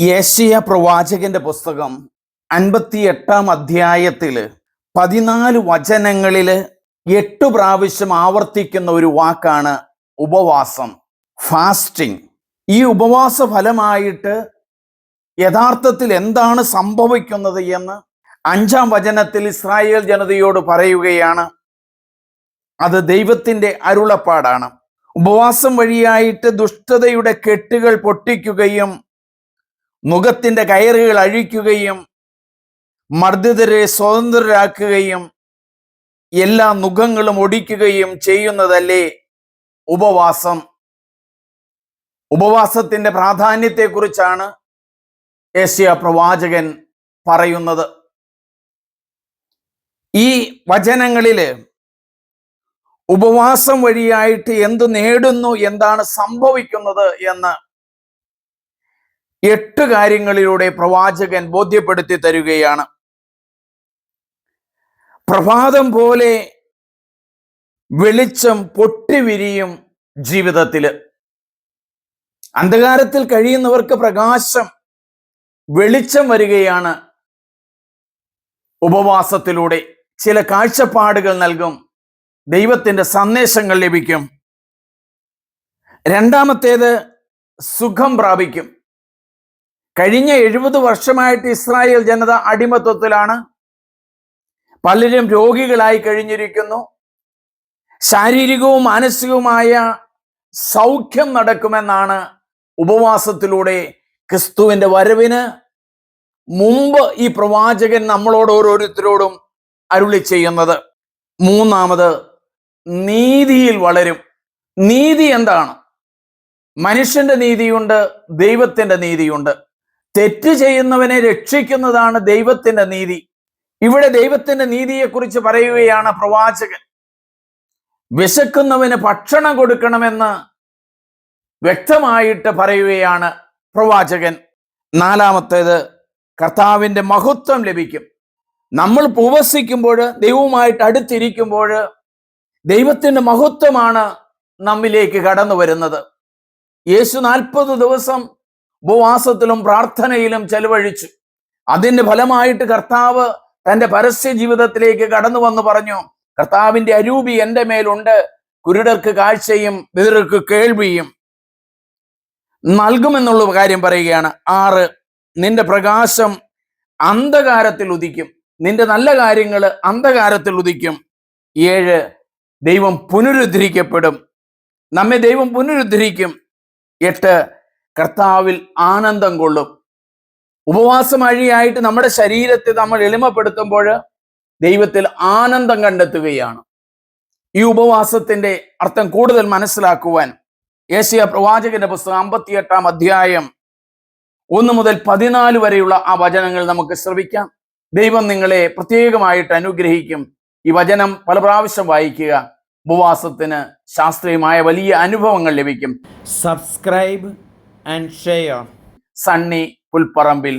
യേശയ പ്രവാചകന്റെ പുസ്തകം അൻപത്തി എട്ടാം അധ്യായത്തിൽ പതിനാല് വചനങ്ങളിൽ എട്ട് പ്രാവശ്യം ആവർത്തിക്കുന്ന ഒരു വാക്കാണ് ഉപവാസം ഫാസ്റ്റിംഗ്. ഈ ഉപവാസ ഫലമായിട്ട് യഥാർത്ഥത്തിൽ എന്താണ് സംഭവിക്കുന്നത് എന്ന് അഞ്ചാം വചനത്തിൽ ഇസ്രായേൽ ജനതയോട് പറയുകയാണ്. അത് ദൈവത്തിന്റെ അരുളപ്പാടാണ്. ഉപവാസം വഴിയായിട്ട് ദുഷ്ടതയുടെ കെട്ടുകൾ പൊട്ടിക്കുകയും മുഖത്തിന്റെ കയറുകൾ അഴിക്കുകയും മർദ്ദിതരെ സ്വതന്ത്രരാക്കുകയും എല്ലാ മുഖങ്ങളും ഒടിക്കുകയും ചെയ്യുന്നതല്ലേ ഉപവാസം? ഉപവാസത്തിന്റെ പ്രാധാന്യത്തെക്കുറിച്ചാണ് ഏഷ്യ പ്രവാചകൻ പറയുന്നത്. ഈ വചനങ്ങളിൽ ഉപവാസം വഴിയായിട്ട് എന്ത് നേടുന്നു എന്താണ് സംഭവിക്കുന്നത് എന്ന് എട്ട് കാര്യങ്ങളിലൂടെ പ്രവാചകൻ ബോധ്യപ്പെടുത്തി തരികയാണ്. പ്രഭാതം പോലെ വെളിച്ചം പൊട്ടിവിരിയും ജീവിതത്തിൽ അന്ധകാരത്തിൽ കഴിയുന്നവർക്ക് പ്രകാശം വെളിച്ചം വരികയാണ് ഉപവാസത്തിലൂടെ. ചില കാഴ്ചപ്പാടുകൾ നൽകും ദൈവത്തിന്റെ സന്ദേശങ്ങൾ ലഭിക്കും. രണ്ടാമത്തേത് സുഖം പ്രാപിക്കും. കഴിഞ്ഞ എഴുപത് വർഷമായിട്ട് ഇസ്രായേൽ ജനത അടിമത്വത്തിലാണ്. പലരും രോഗികളായി കഴിഞ്ഞിരിക്കുന്നു. ശാരീരികവും മാനസികവുമായ സൗഖ്യം നടക്കുമെന്നാണ് ഉപവാസത്തിലൂടെ ക്രിസ്തുവിന്റെ വരവിന് മുമ്പ് ഈ പ്രവാചകൻ നമ്മളോട് ഓരോരുത്തരോടും അരുളി ചെയ്യുന്നത്. മൂന്നാമത് നീതിയിൽ വളരും. നീതി എന്താണ്? മനുഷ്യന്റെ നീതിയുണ്ട് ദൈവത്തിന്റെ നീതിയുണ്ട്. തെറ്റ് ചെയ്യുന്നവനെ രക്ഷിക്കുന്നതാണ് ദൈവത്തിന്റെ നീതി. ഇവിടെ ദൈവത്തിന്റെ നീതിയെക്കുറിച്ച് പറയുകയാണ് പ്രവാചകൻ. വിശക്കുന്നവന് ഭക്ഷണം കൊടുക്കണമെന്ന് വ്യക്തമായിട്ട് പറയുകയാണ് പ്രവാചകൻ. നാലാമത്തേത് കർത്താവിന്റെ മഹത്വം ലഭിക്കും. നമ്മൾ ഉപവസിക്കുമ്പോൾ ദൈവവുമായിട്ട് അടുത്തിരിക്കുമ്പോൾ ദൈവത്തിന്റെ മഹത്വമാണ് നമ്മിലേക്ക് കടന്നു വരുന്നത് യേശു നാൽപ്പത് ദിവസം ഉപവാസത്തിലും പ്രാർത്ഥനയിലും ചെലവഴിച്ചു. അതിന്റെ ഫലമായിട്ട് കർത്താവ് തന്റെ പരസ്യ ജീവിതത്തിലേക്ക് കടന്നു വന്ന് പറഞ്ഞു കർത്താവിന്റെ അരൂപി എന്റെ മേലുണ്ട് കുരുടർക്ക് കാഴ്ചയും വിതർക്ക് കേൾവിയും. നൽകുമെന്നുള്ള കാര്യം പറയുകയാണ്. ആറ് നിന്റെ പ്രകാശം അന്ധകാരത്തിൽ ഉദിക്കും നിന്റെ നല്ല കാര്യങ്ങൾ അന്ധകാരത്തിൽ ഉദിക്കും. ഏഴ് ദൈവം പുനരുദ്ധരിക്കപ്പെടും നമ്മെ ദൈവം പുനരുദ്ധരിക്കും. എട്ട് കർത്താവിൽ ആനന്ദം കൊള്ളും. ഉപവാസം വഴിയായിട്ട് നമ്മുടെ ശരീരത്തെ നമ്മൾ എളിമപ്പെടുത്തുമ്പോൾ ദൈവത്തിൽ ആനന്ദം കണ്ടെത്തുകയാണ്. ഈ ഉപവാസത്തിന്റെ അർത്ഥം കൂടുതൽ മനസ്സിലാക്കുവാൻ ഏഷ്യ പ്രവാചകന്റെ പുസ്തകം അമ്പത്തിയെട്ടാം അധ്യായം ഒന്ന് മുതൽ പതിനാല് വരെയുള്ള ആ വചനങ്ങൾ നമുക്ക് ശ്രവിക്കാം. ദൈവം നിങ്ങളെ പ്രത്യേകമായിട്ട് അനുഗ്രഹിക്കും. ഈ വചനം പല പ്രാവശ്യം വായിക്കുക. ഉപവാസത്തിന് ശാസ്ത്രീയമായ വലിയ അനുഭവങ്ങൾ ലഭിക്കും. Subscribe and share Sunny Pulparambil